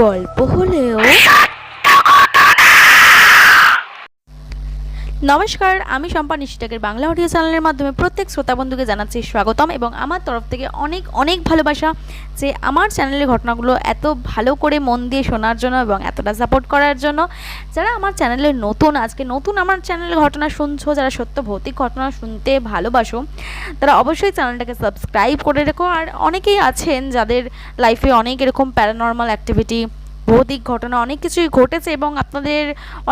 গল্প হলেও নমস্কার, আমি শম্পা নিশিটাকের বাংলা অডিও চ্যানেলের মাধ্যমে প্রত্যেক শ্রোতা বন্ধুকে জানাচ্ছি স্বাগতম এবং আমার তরফ থেকে অনেক অনেক ভালোবাসা যে আমার চ্যানেলের ঘটনাগুলো এত ভালো করে মন দিয়ে শোনার জন্য এবং এতটা সাপোর্ট করার জন্য। যারা আমার চ্যানেলে নতুন, আজকে নতুন আমার চ্যানেলের ঘটনা শুনছো, যারা সত্য ভৌতিক ঘটনা শুনতে ভালোবাসো, তারা অবশ্যই চ্যানেলটাকে সাবস্ক্রাইব করে রেখো। আর অনেকেই আছেন যাদের লাইফে অনেক এরকম প্যারানর্মাল অ্যাক্টিভিটি ভৌতিক ঘটনা, অনেক কিছুই ঘটেছে এবং আপনাদের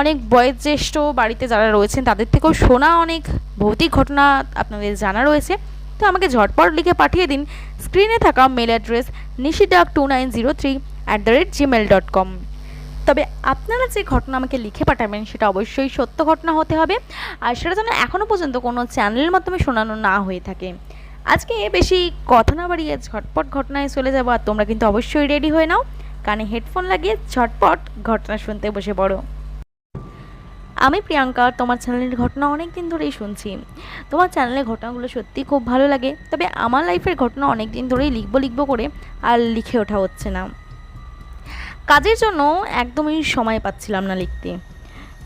অনেক বয়োজ্যেষ্ঠ বাড়িতে যারা রয়েছেন, তাদের থেকেও শোনা অনেক ভৌতিক ঘটনা আপনাদের জানা রয়েছে। তো আমাকে ঝটপট লিখে পাঠিয়ে দিন। স্ক্রিনে থাকা mail address নিশিডাক two nine zero three at the rate Gmail dot com তবে আপনারা যে ঘটনা আমাকে লিখে পাঠাবেন, সেটা অবশ্যই সত্য ঘটনা হতে হবে আর সেটা যেন এখনও পর্যন্ত কোনো চ্যানেলের মাধ্যমে শোনানো না হয়ে থাকে। আজকে বেশি কথা না বাড়িয়ে ঝটপট ঘটনায় চলে যাব আর তোমরা কিন্তু অবশ্যই রেডি হয়ে নাও। কানে হেডফোন লাগিয়ে ঝটপট ঘটনা শুনতে বসে পড়ো। আমি প্রিয়াঙ্কা, তোমার চ্যানেলের ঘটনা অনেক দিন ধরেই শুনছি। তোমার চ্যানেলের ঘটনাগুলো সত্যি খুব ভালো লাগে, তবে আমার লাইফের ঘটনা অনেক দিন ধরেই লিখব লিখব করে আর লিখে ওঠা হচ্ছে না। কাজের জন্য একদমই সময় পাচ্ছিলাম না লিখতে।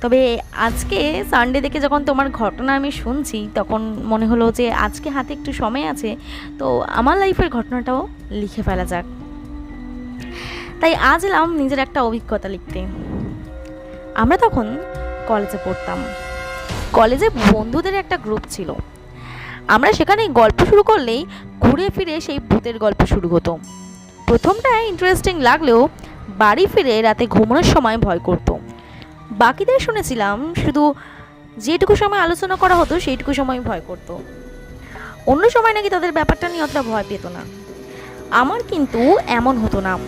তবে আজকে সানডে দেখে যখন তোমার ঘটনা আমি শুনছি, তখন মনে হলো যে আজকে হাতে একটু সময় আছে, তো আমার লাইফের ঘটনাটাও লিখে ফেলা যাক। তাই আজ এলাম নিজের একটা অভিজ্ঞতা লিখতে। আমরা তখন কলেজে পড়তাম। কলেজে বন্ধুদের একটা গ্রুপ ছিল। আমরা সেখানে গল্প শুরু করলেই ঘুরে ফিরে সেই ভূতের গল্প শুরু হতো। প্রথমটা ইন্টারেস্টিং লাগলেও বাড়ি ফিরে রাতে ঘুমানোর সময় ভয় করতো। বাকিদের শুনেছিলাম শুধু যেটুকু সময় আলোচনা করা হতো সেইটুকু সময় ভয় করতো। অন্য সময় নাকি তাদের ব্যাপারটা নিয়ে অতটা ভয় পেত না। আমার কিন্তু এমন হতো না।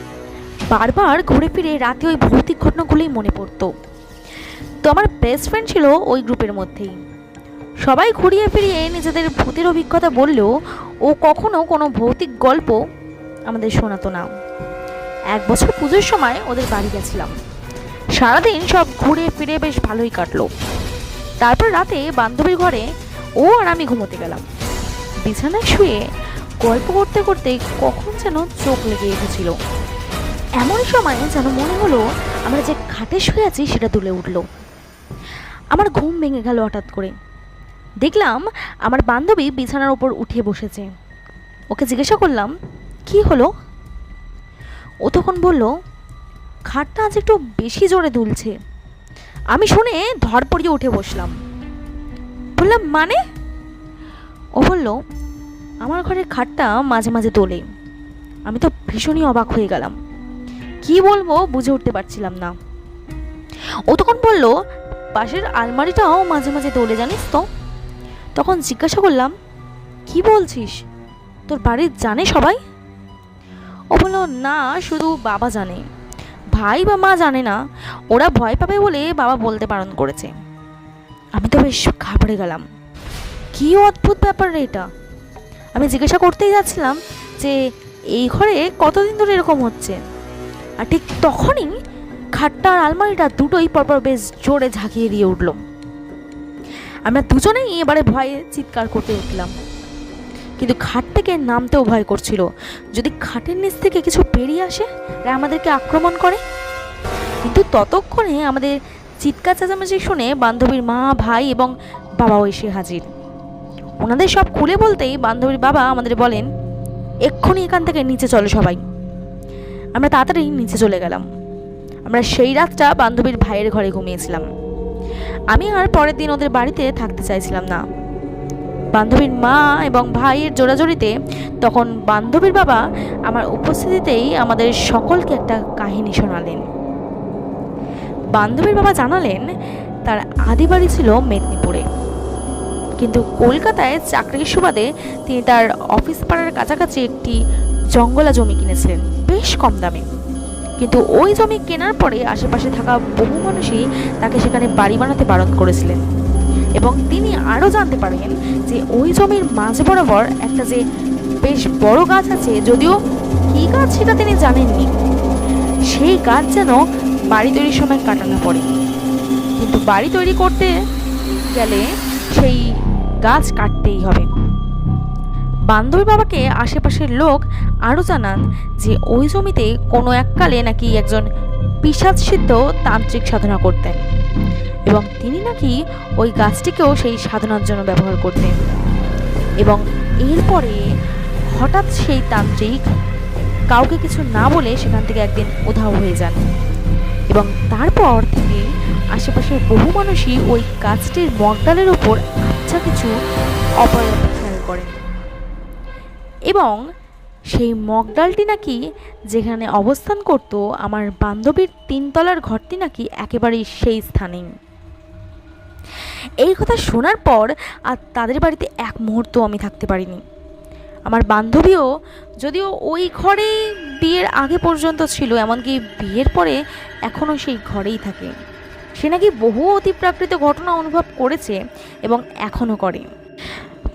বারবার ঘুরে ফিরে রাতে ওই ভৌতিক ঘটনাগুলোই মনে পড়তো। তো আমার বেস্ট ফ্রেন্ড ছিল ওই গ্রুপের মধ্যেই। সবাই ঘুরিয়ে ফিরিয়ে নিজেদের ভূতের অভিজ্ঞতা বললেও ও কখনো কোনো ভৌতিক গল্প আমাদের শোনাতো না। এক বছর পুজোর সময় ওদের বাড়ি গেছিলাম। সারাদিন সব ঘুরে ফিরে বেশ ভালোই কাটলো। তারপর রাতে বান্ধবীর ঘরে ও আর আমি ঘুমোতে গেলাম। বিছানায় শুয়ে গল্প করতে করতে কখন যেন চোখ লেগে এসেছিল এমন সময় যেন মনে হলো আমরা যে খাটে শুয়ে আছি সেটা দুলে উঠল। আমার ঘুম ভেঙে গেল হঠাৎ করে। দেখলাম আমার বান্ধবী বিছানার ওপর উঠে বসেছে। ওকে জিজ্ঞাসা করলাম, কি হলো? ও তখন বলল, খাটটা আজ একটু বেশি জোরে দুলছে। আমি শুনে ধর পড়িয়ে উঠে বসলাম। বললাম মানে? ও বলল, আমার ঘরের খাটটা মাঝে মাঝে তোলে। আমি তো ভীষণই অবাক হয়ে গেলাম। কি বলব বুঝে উঠতে পারছিলাম না। ও তখন বলল, পাশের আলমারিটাও মাঝে মাঝে তোলে, জানিস তো? তখন জিজ্ঞাসা করলাম, কি বলছিস? তোর বাড়ির জানে সবাই? ও বলল, না, শুধু বাবা জানে। ভাই বা মা জানে না, ওরা ভয় পাবে বলে বাবা বলতে বারণ করেছে। আমি তো বেশ ঘাবড়ে গেলাম। কি অদ্ভুত ব্যাপার রে এটা? আমি জিজ্ঞাসা করতেই যাচ্ছিলাম যে, এই ঘরে কতদিন ধরে এরকম হচ্ছে? আর ঠিক তখনই খাটটা আর আলমারিটা দুটোই পরপর বেশ জোরে ঝাঁকিয়ে দিয়ে উঠল। আমরা দুজনেই এবারে ভয়ে চিৎকার করতে উঠলাম। কিন্তু খাট থেকে নামতেও ভয় করছিল। যদি খাটের নিচ থেকে কিছু বেরিয়ে আসে আর আমাদেরকে আক্রমণ করে। কিন্তু ততক্ষণে আমাদের চিৎকার চেঁচামেচি শুনে বান্ধবীর মা, ভাই এবং বাবাও এসে হাজির। ওনাদের সব খুলে বলতেই বান্ধবীর বাবা আমাদের বলেন, এক্ষুনি এখান থেকে নিচে চলো সবাই। আমরা তাড়াতাড়ি নিচে চলে গেলাম। আমরা সেই রাতটা বান্ধবীর ভাইয়ের ঘরে ঘুমিয়েছিলাম। আমি আর পরের দিন ওদের বাড়িতে থাকতে চাইছিলাম না। বান্ধবীর মা এবং ভাইয়ের জোড়াজোড়িতে তখন বান্ধবীর বাবা আমার উপস্থিতিতেই আমাদের সকলকে একটা কাহিনী শোনালেন। বান্ধবীর বাবা জানালেন, তার আদি বাড়ি ছিল মেদিনীপুরে। কিন্তু কলকাতায় চাকরির সুবাদে তিনি তার অফিস পাড়ার কাছাকাছি একটি জঙ্গলা জমি কিনেছিলেন বেশ কম দামে। কিন্তু ওই জমি কেনার পরে আশেপাশে থাকা বহু মানুষই তাকে সেখানে বাড়ি বানাতে বারণ করেছিলেন। এবং তিনি আরও জানতে পারেন যে ওই জমির মাঝ বরাবর একটা যে বেশ বড় গাছ আছে, যদিও কী গাছ সেটা তিনি জানেননি। সেই গাছ যেন বাড়ি তৈরির সময় কাটানো পড়ে। কিন্তু বাড়ি তৈরি করতে গেলে সেই গাছ কাটতেই হবে। বান্ধবীর বাবাকে আশেপাশের লোক আরও জানান যে ওই জমিতে কোনো এককালে নাকি একজন পিসাদ সিদ্ধ তান্ত্রিক সাধনা করতেন এবং তিনি নাকি ওই গাছটিকেও সেই সাধনার জন্য ব্যবহার করতেন। এবং এরপরে হঠাৎ সেই তান্ত্রিক কাউকে কিছু না বলে সেখান থেকে একদিন উধাও হয়ে যান এবং তারপর থেকে আশেপাশের বহু মানুষই ওই গাছটির মগডালের ওপর আচ্ছা কিছু অপরাধ এবং সেই মগডালটি নাকি যেখানে অবস্থান করত আমার বান্ধবীর তিনতলার ঘরটি নাকি একেবারেই সেই স্থানেই। এই কথা শোনার পর আর তাদের বাড়িতে এক মুহূর্ত আমি থাকতে পারিনি। আমার বান্ধবীও যদিও ওই ঘরেই বিয়ের আগে পর্যন্ত ছিল, এমনকি বিয়ের পরে এখনও সেই ঘরেই থাকে। সে নাকি বহু অতিপ্রাকৃত ঘটনা অনুভব করেছে এবং এখনও করে।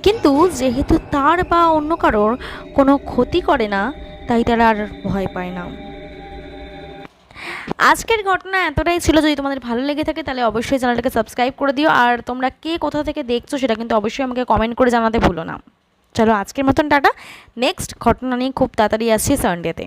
কিন্তু যেহেতু তার বা অন্য কারোর কোনো ক্ষতি করে না, তাই তারা আর ভয় পায় না। আজকের ঘটনা এতটাই ছিল। যদি তোমাদের ভালো লেগে থাকে, তাহলে অবশ্যই চ্যানেলটাকে সাবস্ক্রাইব করে দিও। আর তোমরা কে কোথা থেকে দেখছ সেটা কিন্তু অবশ্যই আমাকে কমেন্ট করে জানাতে ভুলো না। চলো আজকের মতন টাটা। নেক্সট ঘটনা নিয়ে খুব তাড়াতাড়ি আসছি সানডেতে